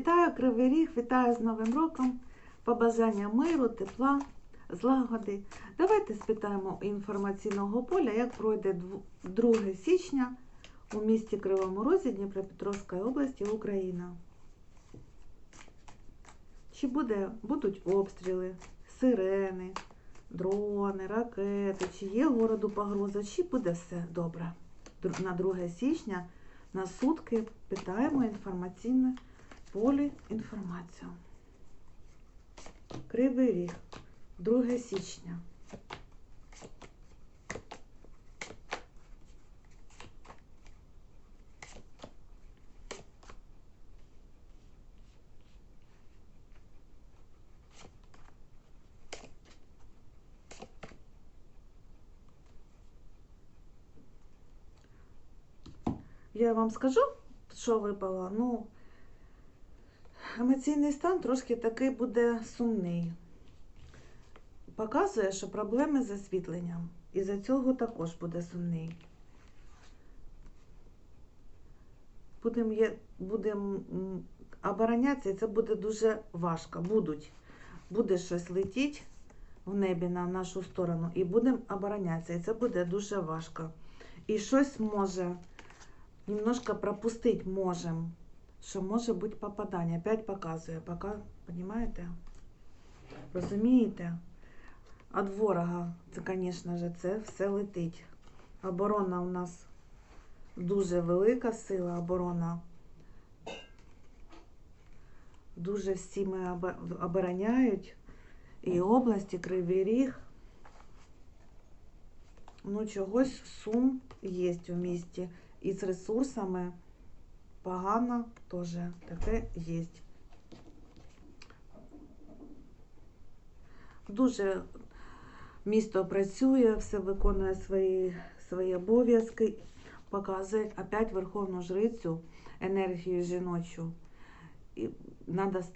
Вітаю Кривий Ріг, вітаю з Новим роком. Побажання миру, тепла, злагоди. Давайте спитаємо інформаційного поля, як пройде 2 січня у місті Кривому Розі Дніпропетровської області, Україна. Чи буде, будуть обстріли, сирени, дрони, ракети, чи є городу погроза, чи буде все добре. На 2 січня на сутки питаємо інформаційне полі інформацію. Кривий ріг, 2 січня. Я вам скажу, що випало. Ну, емоційний стан трошки такий буде сумний. Показує, що проблеми з освітленням. І за цього також буде сумний. Будемо будем, оборонятися, і це буде дуже важко. Будуть. Буде щось летіти в небі на нашу сторону, і будемо оборонятися. І це буде дуже важко. І щось може немножко пропустить можем, що може бути попадання. Опять показує, пока, понимаєте? Розумієте? Від ворога, це, звісно ж, це все летить. Оборона у нас дуже велика сила, оборона. Дуже всі ми обороняють. І області, Кривий Ріг. Ну, чогось сум є в місті. І з ресурсами погано теж таке є. Дуже місто працює, все виконує свої, свої обов'язки, показує опять Верховну Жрицю, енергію жіночу. І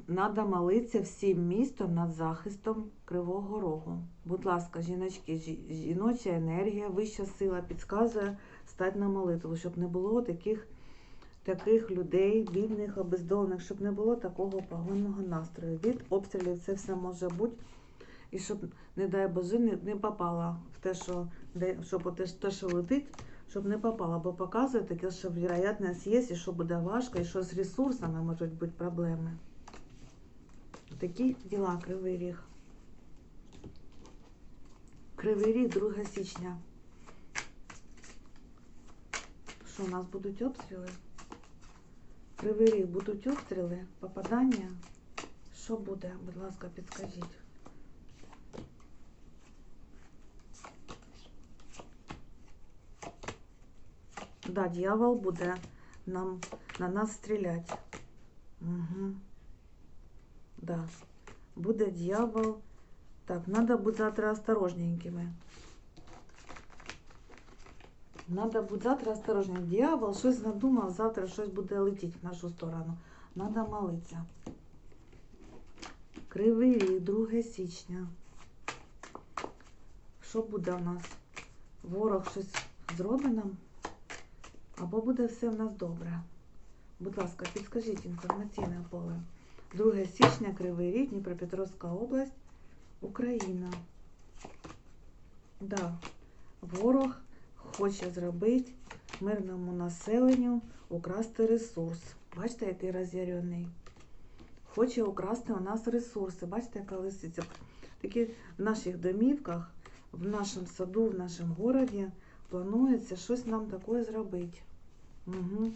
надо, молитися всім містом над захистом Кривого Рогу. Будь ласка, жіночки, жіноча енергія, вища сила підказує стати на молитву, щоб не було таких, таких людей, бідних, обездолених, щоб не було такого погонного настрою. Від обстрілів це все може бути. І щоб, не дай Боже, не, не попала в те, що, де, щоб те, те, що летить, щоб не попала, бо показує таке, що вероятність є, і що буде важко, і що з ресурсами можуть бути проблеми. Такі діла, Кривий Ріг. Кривий Ріг, 2 січня. Що у нас будуть обстріли? Кривий Ріг будуть обстріли, попадання. Що буде, будь ласка, підскажіть. Да, дьявол буде нам, на нас стріляти. Угу. Да. Буде дьявол. Так, надо бути завтра осторожненькими. Надо бути завтра осторожним. Дьявол щось надумав, завтра щось буде летіти в нашу сторону. Надо молитися. Кривий рік, 2 січня. Що буде у нас? Ворог щось зробить нам? Або буде все в нас добре. Будь ласка, підскажіть інформаційне поле. 2 січня, Кривий Ріг, Дніпропетровська область, Україна. Да, ворог хоче зробити мирному населенню украсти ресурс. Бачите, який роз'ярений. Хоче украсти у нас ресурси. Бачите, яка лисиця. Такі в наших домівках, в нашому саду, в нашому городі планується щось нам таке зробити. Угу.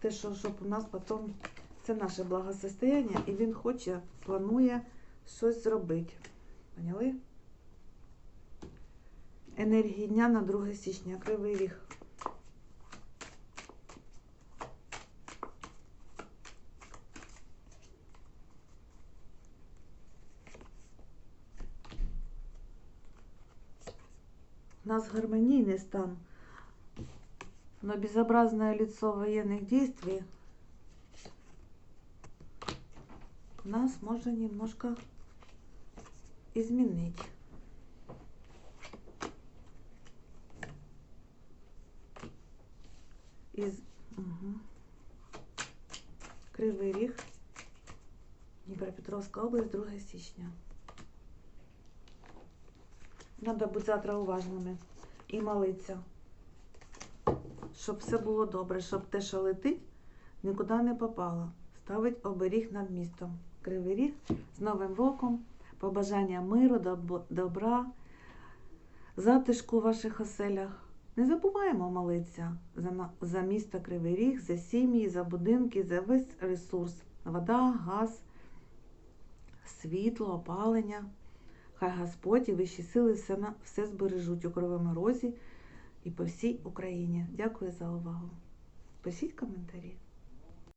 Те, що щоб у нас потім це наше благосостояння, і він хоче, планує щось зробити. Поняли? Енергії дня на 2 січня, кривий ріг. У нас гармонійний стан. Но безобразное лицо военных действий нас можно немножко изменить. Из... Угу. Кривий ріг. Дніпропетровська область, 2 січня. Треба бути завтра уважними і молитися, щоб все було добре, щоб те, що летить, нікуди не попало. Ставить оберіг над містом. Кривий ріг з Новим роком, побажання миру, добра, затишку в ваших оселях. Не забуваємо молитися за, за місто Кривий Ріг, за сім'ї, за будинки, за весь ресурс. Вода, газ, світло, опалення. Хай Господь і вищі сили все, на, все збережуть у Кривому Розі і по всій Україні. Дякую за увагу. Пишіть коментарі.